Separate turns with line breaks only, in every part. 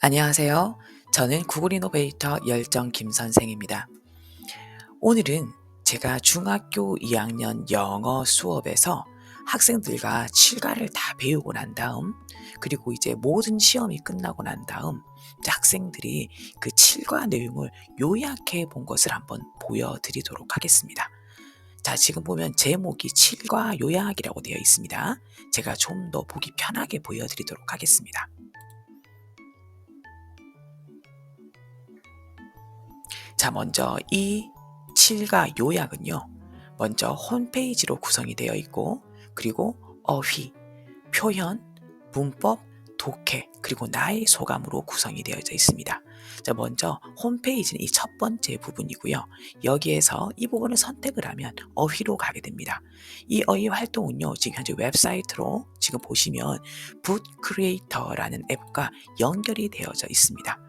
안녕하세요. 저는 구글 이노베이터 열정 김 선생입니다. 오늘은 제가 중학교 2학년 영어 수업에서 학생들과 칠과를 다 배우고 난 다음 그리고 이제 모든 시험이 끝나고 난 다음 학생들이 그 칠과 내용을 요약해 본 것을 한번 보여드리도록 하겠습니다. 자, 지금 보면 제목이 칠과 요약이라고 되어 있습니다. 제가 좀 더 보기 편하게 보여드리도록 하겠습니다. 자, 먼저 이 칠과 요약은요. 먼저 홈페이지로 구성이 되어 있고 그리고 어휘, 표현, 문법, 독해, 그리고 나의 소감으로 구성이 되어져 있습니다. 자, 먼저 홈페이지는 이 첫 번째 부분이고요. 여기에서 이 부분을 선택을 하면 어휘로 가게 됩니다. 이 어휘 활동은요, 지금 현재 웹사이트로 지금 보시면 붓 크리에이터라는 앱과 연결이 되어져 있습니다.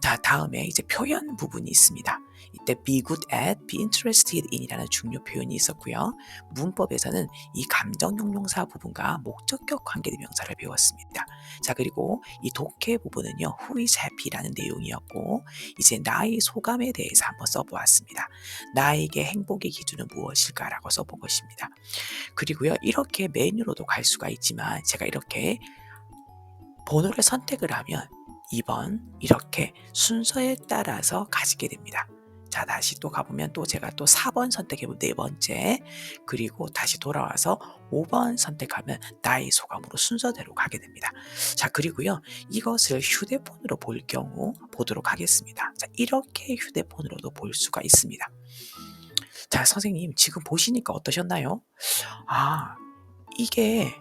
자, 다음에 이제 표현 부분이 있습니다. 이때 be good at, be interested in이라는 중요 표현이 있었고요. 문법에서는 이 감정 형용사 부분과 목적격 관계대명사를 배웠습니다. 자, 그리고 이 독해 부분은요. who is happy라는 내용이었고 이제 나의 소감에 대해서 한번 써보았습니다. 나에게 행복의 기준은 무엇일까라고 써본 것입니다. 그리고요. 이렇게 메뉴로도 갈 수가 있지만 제가 이렇게 번호를 선택을 하면 2번 이렇게 순서에 따라서 가지게 됩니다. 자, 다시 또 가보면 또 제가 또 4번 선택해보면 네 번째, 그리고 다시 돌아와서 5번 선택하면 나의 소감으로 순서대로 가게 됩니다. 자, 그리고요, 이것을 휴대폰으로 볼 경우 보도록 하겠습니다. 자, 이렇게 휴대폰으로도 볼 수가 있습니다. 자, 선생님, 지금 보시니까 어떠셨나요? 아, 이게,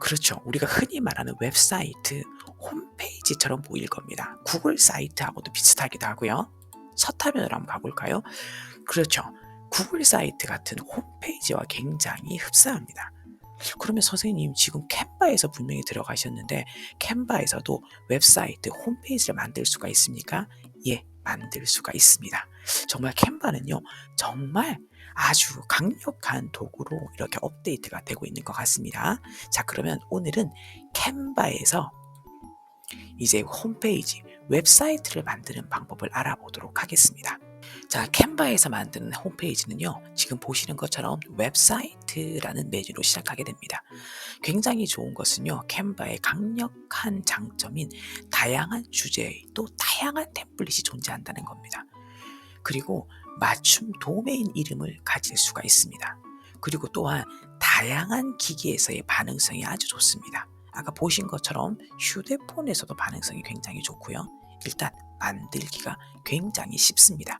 그렇죠. 우리가 흔히 말하는 웹사이트, 홈페이지처럼 보일 겁니다. 구글 사이트하고도 비슷하기도 하고요. 서타면으로 한번 가볼까요? 그렇죠. 구글 사이트 같은 홈페이지와 굉장히 흡사합니다. 그러면 선생님 지금 캔바에서 분명히 들어가셨는데 캔바에서도 웹사이트 홈페이지를 만들 수가 있습니까? 예, 만들 수가 있습니다. 정말 캔바는요, 정말 아주 강력한 도구로 이렇게 업데이트가 되고 있는 것 같습니다. 자, 그러면 오늘은 캔바에서 이제 홈페이지, 웹사이트를 만드는 방법을 알아보도록 하겠습니다. 자, 캔바에서 만드는 홈페이지는요, 지금 보시는 것처럼 웹사이트라는 메뉴로 시작하게 됩니다. 굉장히 좋은 것은요, 캔바의 강력한 장점인 다양한 주제의 또 다양한 템플릿이 존재한다는 겁니다. 그리고 맞춤 도메인 이름을 가질 수가 있습니다. 그리고 또한 다양한 기기에서의 반응성이 아주 좋습니다. 아까 보신 것처럼 휴대폰에서도 반응성이 굉장히 좋고요. 일단 만들기가 굉장히 쉽습니다.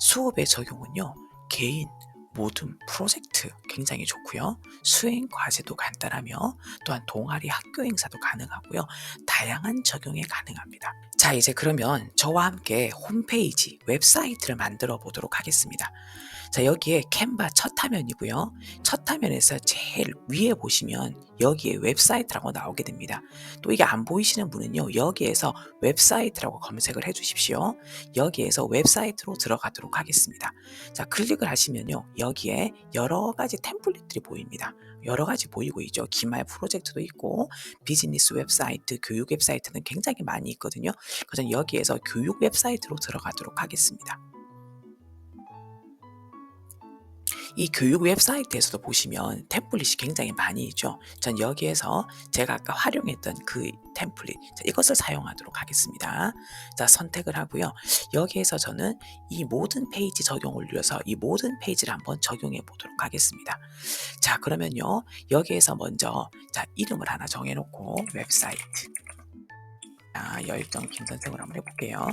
수업의 적용은요. 개인, 모든 프로젝트 굉장히 좋고요. 수행 과제도 간단하며 또한 동아리 학교 행사도 가능하고요. 다양한 적용이 가능합니다. 자, 이제 그러면 저와 함께 홈페이지, 웹사이트를 만들어 보도록 하겠습니다. 자, 여기에 캔바 첫 화면이고요. 첫 화면에서 제일 위에 보시면 여기에 웹사이트라고 나오게 됩니다. 또 이게 안 보이시는 분은요. 여기에서 웹사이트라고 검색을 해 주십시오. 여기에서 웹사이트로 들어가도록 하겠습니다. 자, 클릭을 하시면요. 여기에 여러 가지 템플릿들이 보입니다. 여러 가지 보이고 있죠. 기말 프로젝트도 있고 비즈니스 웹사이트, 교육 웹사이트는 굉장히 많이 있거든요. 그래서 여기에서 교육 웹사이트로 들어가도록 하겠습니다. 이 교육 웹사이트에서도 보시면 템플릿이 굉장히 많이 있죠. 전 여기에서 제가 아까 활용했던 그 템플릿 자, 이것을 사용하도록 하겠습니다. 자 선택을 하고요. 여기에서 저는 이 모든 페이지 적용을 눌러서 이 모든 페이지를 한번 적용해 보도록 하겠습니다. 자 그러면요 여기에서 먼저 자 이름을 하나 정해놓고 웹사이트 자 열정 김 선생으로 한번 해볼게요.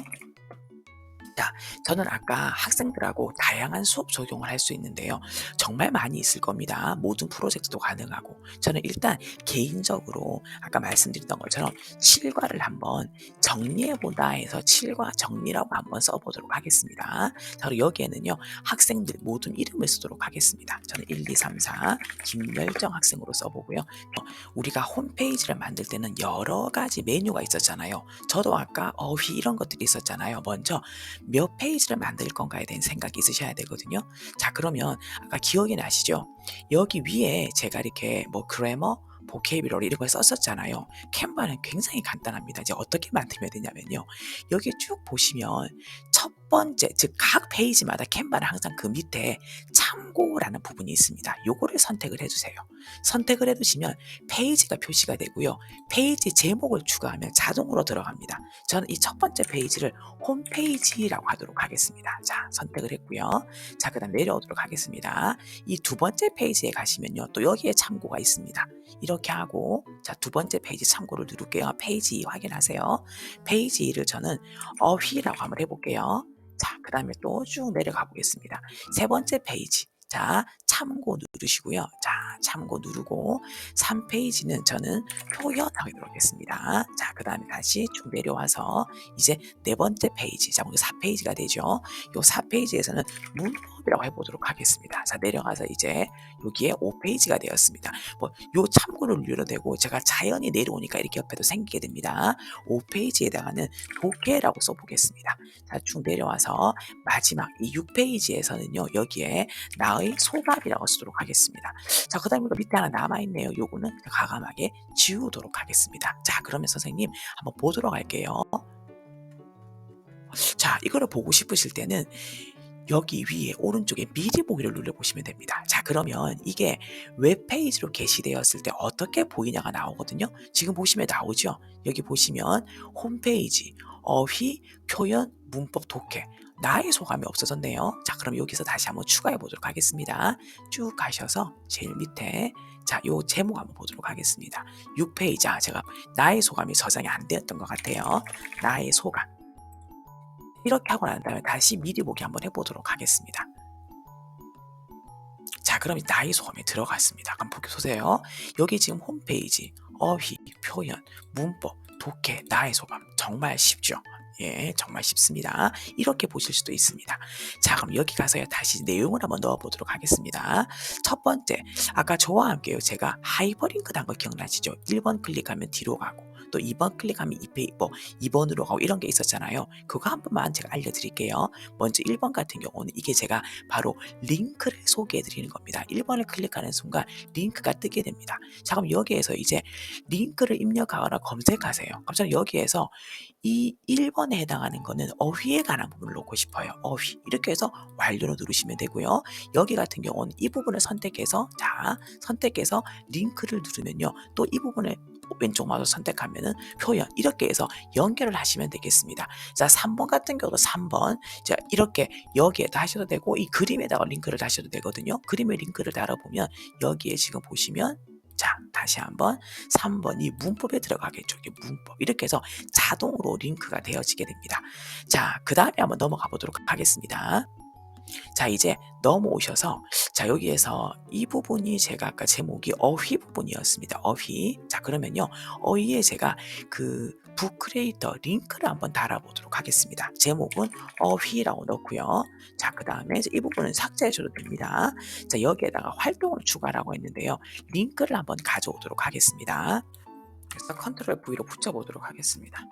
자, 저는 아까 학생들하고 다양한 수업 적용을 할 수 있는데요. 정말 많이 있을 겁니다. 모든 프로젝트도 가능하고. 저는 일단 개인적으로 아까 말씀드렸던 것처럼 칠과를 한번 정리해보다 해서 칠과 정리라고 한번 써보도록 하겠습니다. 자, 그리고 여기에는요, 학생들 모든 이름을 쓰도록 하겠습니다. 저는 1, 2, 3, 4 김열정 학생으로 써보고요. 어, 우리가 홈페이지를 만들 때는 여러 가지 메뉴가 있었잖아요. 저도 아까 어휘 이런 것들이 있었잖아요. 먼저 몇 페이지를 만들 건가에 대한 생각이 있으셔야 되거든요. 자, 그러면 아까 기억이 나시죠? 여기 위에 제가 이렇게 뭐 그래머, 보케이비러리 이런 걸 썼었잖아요. 캔바는 굉장히 간단합니다. 이제 어떻게 만들면 되냐면요. 여기 쭉 보시면 첫 번째, 즉 각 페이지마다 캔바는 항상 그 밑에 참고라는 부분이 있습니다. 요거를 선택을 해주세요. 선택을 해두시면 페이지가 표시가 되고요. 페이지 제목을 추가하면 자동으로 들어갑니다. 저는 이 첫 번째 페이지를 홈페이지라고 하도록 하겠습니다. 자, 선택을 했고요. 자, 그 다음 내려오도록 하겠습니다. 이 두 번째 페이지에 가시면요. 또 여기에 참고가 있습니다. 이 렇게 하고, 자, 두 번째 페이지 참고를 누를게요. 페이지 2 확인하세요. 페이지 2를 저는 어휘라고 한번 해볼게요. 자, 그 다음에 또 쭉 내려가 보겠습니다. 세 번째 페이지. 자, 참고 누르시고요. 자, 참고 누르고 3페이지는 저는 표현하도록 하겠습니다. 자, 그 다음에 다시 쭉 내려와서 이제 네 번째 페이지, 자, 오늘 4페이지가 되죠. 요 4페이지에서는 문법 이라고 해보도록 하겠습니다. 자, 내려가서 이제 여기에 5페이지가 되었습니다. 뭐, 요 참고를 눌러도 되고 제가 자연히 내려오니까 이렇게 옆에도 생기게 됩니다. 5페이지에다가는 독해라고 써보겠습니다. 자, 쭉 내려와서 마지막 이 6페이지에서는요, 여기에 나의 소감이라고 쓰도록 하겠습니다. 자, 그 다음에 밑에 하나 남아있네요. 요거는 과감하게 지우도록 하겠습니다. 자, 그러면 선생님 한번 보도록 할게요. 자, 이거를 보고 싶으실 때는 여기 위에 오른쪽에 미리 보기를 눌러보시면 됩니다. 자, 그러면 이게 웹페이지로 게시되었을 때 어떻게 보이냐가 나오거든요. 지금 보시면 나오죠. 여기 보시면 홈페이지, 어휘, 표현, 문법, 독해. 나의 소감이 없어졌네요. 자, 그럼 여기서 다시 한번 추가해 보도록 하겠습니다. 쭉 가셔서 제일 밑에 자, 요 제목 한번 보도록 하겠습니다. 6페이지. 아, 제가 나의 소감이 저장이 안 되었던 것 같아요. 나의 소감. 이렇게 하고 난 다음에 다시 미리 보기 한번 해보도록 하겠습니다. 자, 그럼 나의 소감에 들어갔습니다. 한번 보세요. 여기 지금 홈페이지, 어휘, 표현, 문법, 독해, 나의 소감. 정말 쉽죠? 예, 정말 쉽습니다. 이렇게 보실 수도 있습니다. 자, 그럼 여기 가서요. 다시 내용을 한번 넣어보도록 하겠습니다. 첫 번째, 아까 저와 함께요. 제가 하이퍼링크 단 거 기억나시죠? 1번 클릭하면 뒤로 가고, 또 2번 클릭하면 2페이, 뭐 2번으로 가고 이런 게 있었잖아요. 그거 한 번만 제가 알려드릴게요. 먼저 1번 같은 경우는 이게 제가 바로 링크를 소개해 드리는 겁니다. 1번을 클릭하는 순간 링크가 뜨게 됩니다. 자, 그럼 여기에서 이제 링크를 입력하거나 검색하세요. 그럼 여기에서 이 1번에 해당하는 거는 어휘에 관한 부분을 놓고 싶어요. 어휘. 이렇게 해서 완료를 누르시면 되고요. 여기 같은 경우는 이 부분을 선택해서 자, 선택해서 링크를 누르면요. 또 이 부분을 왼쪽 마우스 선택하면은 표현 이렇게 해서 연결을 하시면 되겠습니다. 자, 3번 같은 경우도 3번 자, 이렇게 여기에다 하셔도 되고 이 그림에다가 링크를 다셔도 되거든요. 그림에 링크를 달아보면 여기에 지금 보시면 자, 다시 한번 3번이 문법에 들어가겠죠. 이게 문법. 이렇게 해서 자동으로 링크가 되어지게 됩니다. 자, 그 다음에 한번 넘어가 보도록 하겠습니다. 자, 이제 넘어오셔서, 자, 여기에서 이 부분이 제가 아까 제목이 어휘 부분이었습니다. 어휘. 자, 그러면요. 어휘에 제가 그 북크리에이터 링크를 한번 달아보도록 하겠습니다. 제목은 어휘라고 넣고요. 자, 그 다음에 이 부분은 삭제해줘도 됩니다. 자, 여기에다가 활동을 추가라고 했는데요. 링크를 한번 가져오도록 하겠습니다. 그래서 컨트롤 V로 붙여보도록 하겠습니다.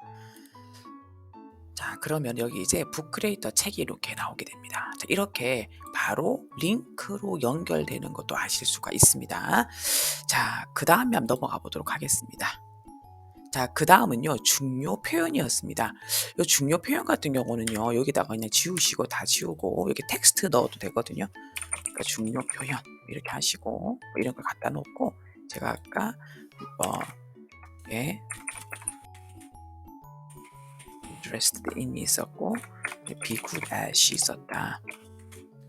자, 그러면 여기 이제 북크리에이터 책이 이렇게 나오게 됩니다. 자, 이렇게 바로 링크로 연결되는 것도 아실 수가 있습니다. 자, 그 다음에 한번 넘어가 보도록 하겠습니다. 자, 그 다음은요, 중요 표현이었습니다. 이 중요 표현 같은 경우는요, 여기다가 그냥 지우시고 다 지우고, 여기 텍스트 넣어도 되거든요. 그러니까 중요 표현, 이렇게 하시고, 뭐 이런 걸 갖다 놓고, 제가 아까, 뭐, 예, interested in이 있었고, be good at이 있었다.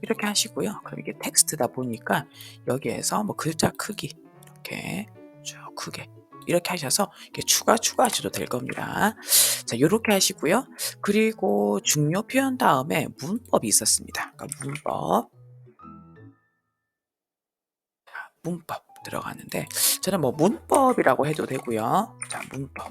이렇게 하시고요. 그럼 이게 텍스트다 보니까, 여기에서 뭐 글자 크기, 이렇게 쭉 크게, 이렇게 하셔서 이렇게 추가 추가하셔도 될 겁니다. 자, 이렇게 하시고요. 그리고 중요 표현 다음에 문법이 있었습니다. 그러니까 문법. 자, 문법 들어가는데 저는 뭐 문법이라고 해도 되고요. 자, 문법.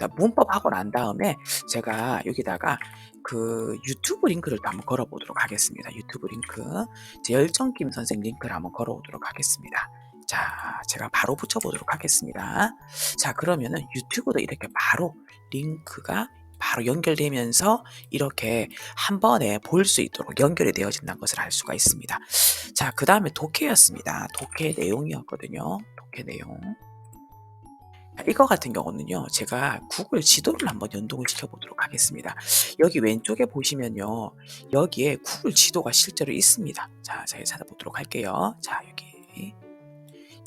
자, 문법 하고 난 다음에 제가 여기다가 그 유튜브 링크를 또 한번 걸어보도록 하겠습니다. 유튜브 링크. 제 열정김 선생 링크를 한번 걸어오도록 하겠습니다. 자, 제가 바로 붙여보도록 하겠습니다. 자, 그러면은 유튜브도 이렇게 바로 링크가 바로 연결되면서 이렇게 한 번에 볼 수 있도록 연결이 되어진다는 것을 알 수가 있습니다. 자, 그 다음에 독해였습니다. 독해 내용이었거든요. 이렇게 내용. 자, 이거 같은 경우는요, 제가 구글 지도를 한번 연동을 시켜보도록 하겠습니다. 여기 왼쪽에 보시면요, 여기에 구글 지도가 실제로 있습니다. 자, 제가 찾아보도록 할게요. 자, 여기.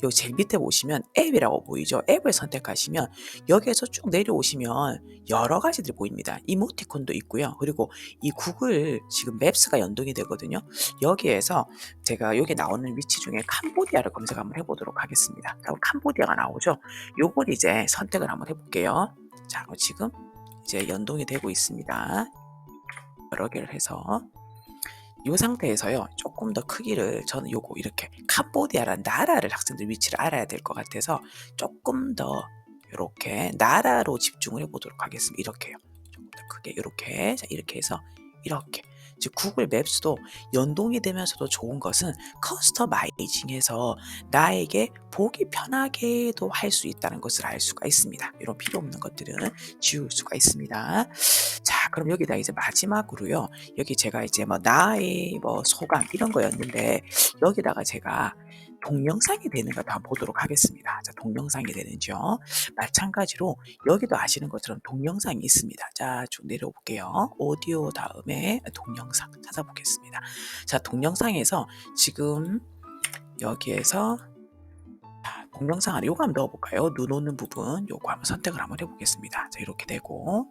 여기 제일 밑에 보시면 앱이라고 보이죠? 앱을 선택하시면 여기에서 쭉 내려오시면 여러 가지들이 보입니다. 이모티콘도 있고요. 그리고 이 구글 지금 맵스가 연동이 되거든요. 여기에서 제가 여기 나오는 위치 중에 캄보디아를 검색 한번 해보도록 하겠습니다. 그럼 캄보디아가 나오죠. 요걸 이제 선택을 한번 해볼게요. 자, 지금 이제 연동이 되고 있습니다. 여러 개를 해서 이 상태에서요 조금 더 크기를 저는 요거 이렇게 캄보디아라는 나라를 학생들 위치를 알아야 될 것 같아서 조금 더 이렇게 나라로 집중을 해보도록 하겠습니다 이렇게요 조금 더 크게 이렇게 자 이렇게 해서 이렇게 즉 구글 맵스도 연동이 되면서도 좋은 것은 커스터마이징해서 나에게 보기 편하게도 할 수 있다는 것을 알 수가 있습니다. 이런 필요 없는 것들은 지울 수가 있습니다. 자, 그럼 여기다 이제 마지막으로요. 여기 제가 이제 뭐 나의 뭐 소감 이런 거였는데 여기다가 제가 동영상이 되는가 한번 보도록 하겠습니다. 자, 동영상이 되는지요. 마찬가지로 여기도 아시는 것처럼 동영상이 있습니다. 자, 쭉 내려볼게요. 오디오 다음에 동영상 찾아보겠습니다. 자, 동영상에서 지금 여기에서 자, 동영상 안에 요거 한번 넣어볼까요? 눈 오는 부분 요거 한번 선택을 한번 해보겠습니다. 자, 이렇게 되고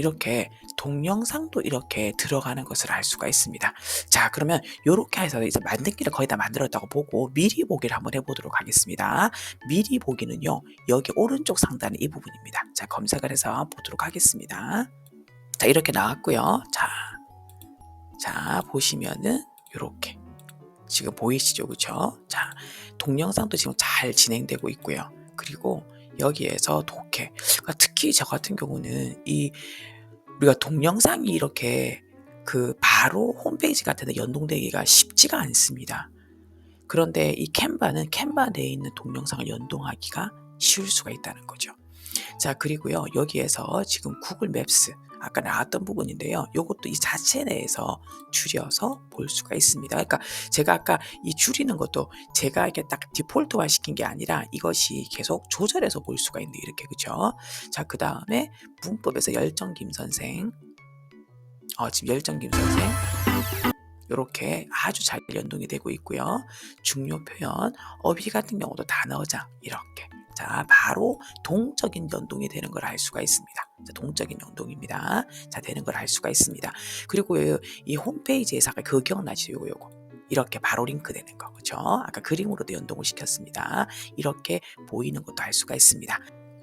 이렇게 동영상도 이렇게 들어가는 것을 알 수가 있습니다. 자, 그러면 이렇게 해서 이제 만들기를 거의 다 만들었다고 보고 미리 보기를 한번 해보도록 하겠습니다. 미리 보기는요, 여기 오른쪽 상단에 이 부분입니다. 자, 검색을 해서 보도록 하겠습니다. 자, 이렇게 나왔고요. 자, 자, 보시면은 이렇게 지금 보이시죠, 그쵸? 자, 동영상도 지금 잘 진행되고 있고요. 그리고 여기에서 독해. 그러니까 특히 저 같은 경우는 이 우리가 동영상이 이렇게 그 바로 홈페이지 같은 데 연동되기가 쉽지가 않습니다. 그런데 이 캔바는 캔바 내에 있는 동영상을 연동하기가 쉬울 수가 있다는 거죠. 자, 그리고요, 여기에서 지금 구글 맵스, 아까 나왔던 부분인데요. 이것도 이 자체 내에서 줄여서 볼 수가 있습니다. 그러니까 제가 아까 이 줄이는 것도 제가 이렇게 딱 디폴트화 시킨 게 아니라 이것이 계속 조절해서 볼 수가 있는데 이렇게 그죠? 자, 그 다음에 문법에서 열정 김 선생, 어, 지금 열정 김 선생. 이렇게 아주 잘 연동이 되고 있고요. 중요 표현, 어휘 같은 경우도 단어장 이렇게 자, 바로 동적인 연동이 되는 걸 알 수가 있습니다. 자, 동적인 연동입니다. 자, 되는 걸 알 수가 있습니다. 그리고 이 홈페이지에서 아까 그 기억나시죠? 요거, 요거. 이렇게 바로 링크 되는 거, 그죠? 아까 그림으로도 연동을 시켰습니다. 이렇게 보이는 것도 알 수가 있습니다.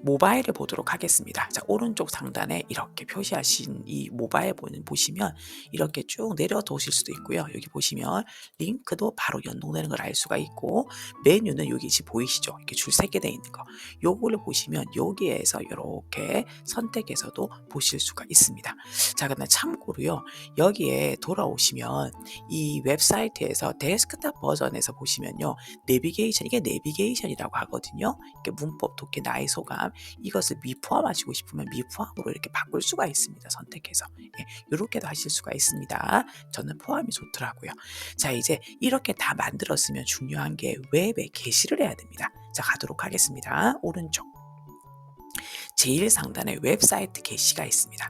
모바일을 보도록 하겠습니다. 자, 오른쪽 상단에 이렇게 표시하신 이 모바일 보시면 이렇게 쭉 내려도실 수도 있고요. 여기 보시면 링크도 바로 연동되는 걸 알 수가 있고 메뉴는 여기 지금 보이시죠? 이렇게 줄 세 개 돼 있는 거. 요거를 보시면 여기에서 이렇게 선택해서도 보실 수가 있습니다. 자, 근데 참고로요. 여기에 돌아오시면 이 웹사이트에서 데스크탑 버전에서 보시면요. 내비게이션 이게 내비게이션이라고 하거든요. 이게 문법, 독해, 나의 소감 이것을 미포함하시고 싶으면 미포함으로 이렇게 바꿀 수가 있습니다. 선택해서 예, 이렇게도 하실 수가 있습니다. 저는 포함이 좋더라고요. 자 이제 이렇게 다 만들었으면 중요한 게 웹에 게시를 해야 됩니다. 자 가도록 하겠습니다. 오른쪽 제일 상단에 웹사이트 게시가 있습니다.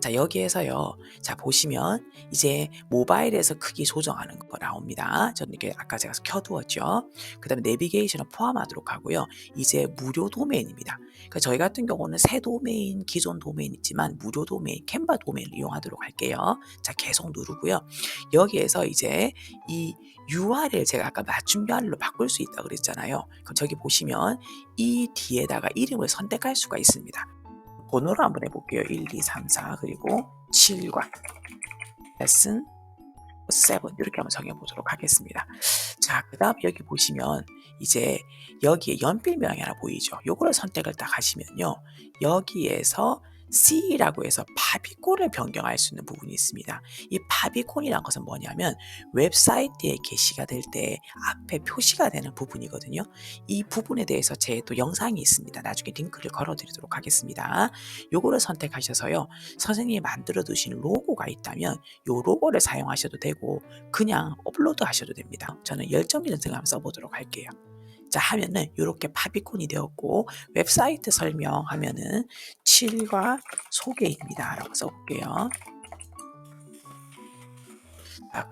자, 여기에서요. 자, 보시면 이제 모바일에서 크기 조정하는 거 나옵니다. 저는 이렇게 아까 제가 켜두었죠. 그 다음에 내비게이션을 포함하도록 하고요. 이제 무료 도메인입니다. 그러니까 저희 같은 경우는 새 도메인, 기존 도메인 있지만 무료 도메인, 캔바 도메인을 이용하도록 할게요. 자, 계속 누르고요. 여기에서 이제 이 URL 제가 아까 맞춤 URL로 바꿀 수 있다 그랬잖아요. 그럼 저기 보시면 이 뒤에다가 이름을 선택할 수가 있습니다. 번호로 한번 해볼게요. 1, 2, 3, 4 그리고 7과 레슨 7 이렇게 한번 정해보도록 하겠습니다. 자, 그 다음 여기 보시면 이제 여기에 연필명이 하나 보이죠. 요거를 선택을 딱 하시면요. 여기에서 C라고 해서 파비콘을 변경할 수 있는 부분이 있습니다. 이 파비콘이란 것은 뭐냐면 웹사이트에 게시가 될 때 앞에 표시가 되는 부분이거든요. 이 부분에 대해서 제 또 영상이 있습니다. 나중에 링크를 걸어 드리도록 하겠습니다. 요거를 선택하셔서요. 선생님이 만들어 두신 로고가 있다면 요 로고를 사용하셔도 되고 그냥 업로드 하셔도 됩니다. 저는 열정 인증 한번 써보도록 할게요. 자 하면은 이렇게 파비콘이 되었고 웹사이트 설명하면은 7과 소개입니다. 라고 써볼게요.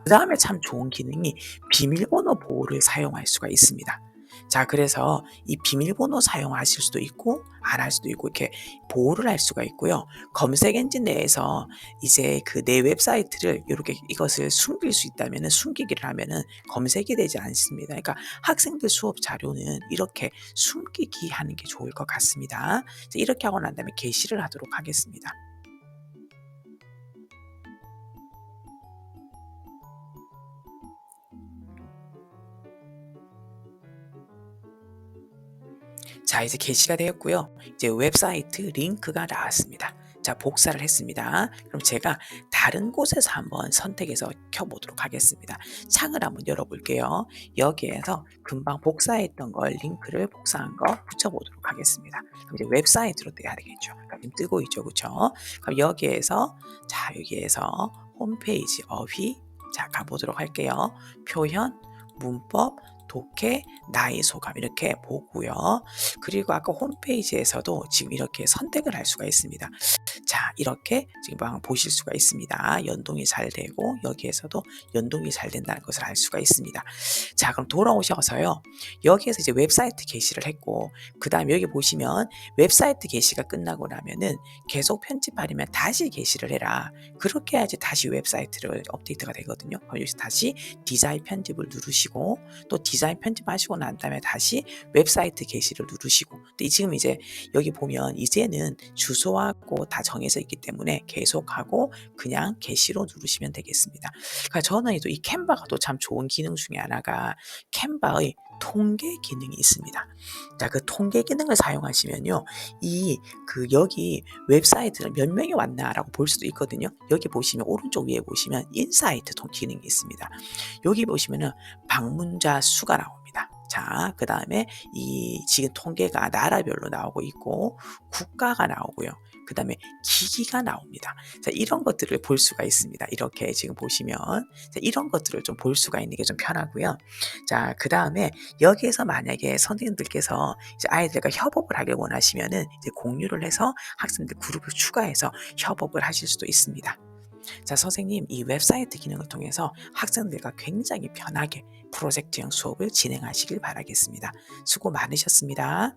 그 다음에 참 좋은 기능이 비밀번호 보호를 사용할 수가 있습니다 자 그래서 이 비밀번호 사용하실 수도 있고 안 할 수도 있고 이렇게 보호를 할 수가 있고요. 검색 엔진 내에서 이제 그 내 웹사이트를 이렇게 이것을 숨길 수 있다면은 숨기기를 하면은 검색이 되지 않습니다. 그러니까 학생들 수업 자료는 이렇게 숨기기 하는 게 좋을 것 같습니다. 자, 이렇게 하고 난 다음에 게시를 하도록 하겠습니다 자, 이제 게시가 되었고요. 이제 웹사이트 링크가 나왔습니다. 자, 복사를 했습니다. 그럼 제가 다른 곳에서 한번 선택해서 켜보도록 하겠습니다. 창을 한번 열어볼게요. 여기에서 금방 복사했던 걸 링크를 복사한 거 붙여보도록 하겠습니다. 그럼 이제 웹사이트로 떼야 되겠죠. 그러니까 지금 뜨고 있죠, 그렇죠? 그럼 여기에서 자 여기에서 홈페이지 어휘 자 가보도록 할게요. 표현, 문법, 독해, 나의 소감 이렇게 보고요. 그리고 아까 홈페이지에서도 지금 이렇게 선택을 할 수가 있습니다. 자, 이렇게 지금 보실 수가 있습니다. 연동이 잘 되고 여기에서도 연동이 잘 된다는 것을 알 수가 있습니다. 자, 그럼 돌아오셔서요. 여기에서 이제 웹사이트 게시를 했고 그다음 여기 보시면 웹사이트 게시가 끝나고 나면은 계속 편집하려면 다시 게시를 해라. 그렇게 해야지 다시 웹사이트를 업데이트가 되거든요. 그럼 여기서 다시 디자인 편집을 누르시고 또 디자인 편집하시고 난 다음에 다시 웹사이트 게시를 누르시고 또 지금 이제 여기 보면 이제는 주소하고 다 정해져 있기 때문에 계속하고 그냥 게시로 누르시면 되겠습니다. 그러니까 저는 이 캔바가 또 참 좋은 기능 중에 하나가 캔바의 통계 기능이 있습니다. 자, 그 통계 기능을 사용하시면요. 이 그 여기 웹사이트를 몇 명이 왔나라고 볼 수도 있거든요. 여기 보시면 오른쪽 위에 보시면 인사이트 통 기능이 있습니다. 여기 보시면은 방문자 수가 나 옵니다. 자, 그 다음에 이 지금 통계가 나라별로 나오고 있고 국가가 나오고요. 그 다음에 기기가 나옵니다. 자, 이런 것들을 볼 수가 있습니다. 이렇게 지금 보시면 자, 이런 것들을 좀 볼 수가 있는 게 좀 편하고요. 자, 그 다음에 여기에서 만약에 선생님들께서 이제 아이들과 협업을 하길 원하시면은 이제 공유를 해서 학생들 그룹을 추가해서 협업을 하실 수도 있습니다. 자, 선생님, 이 웹사이트 기능을 통해서 학생들과 굉장히 편하게 프로젝트형 수업을 진행하시길 바라겠습니다. 수고 많으셨습니다.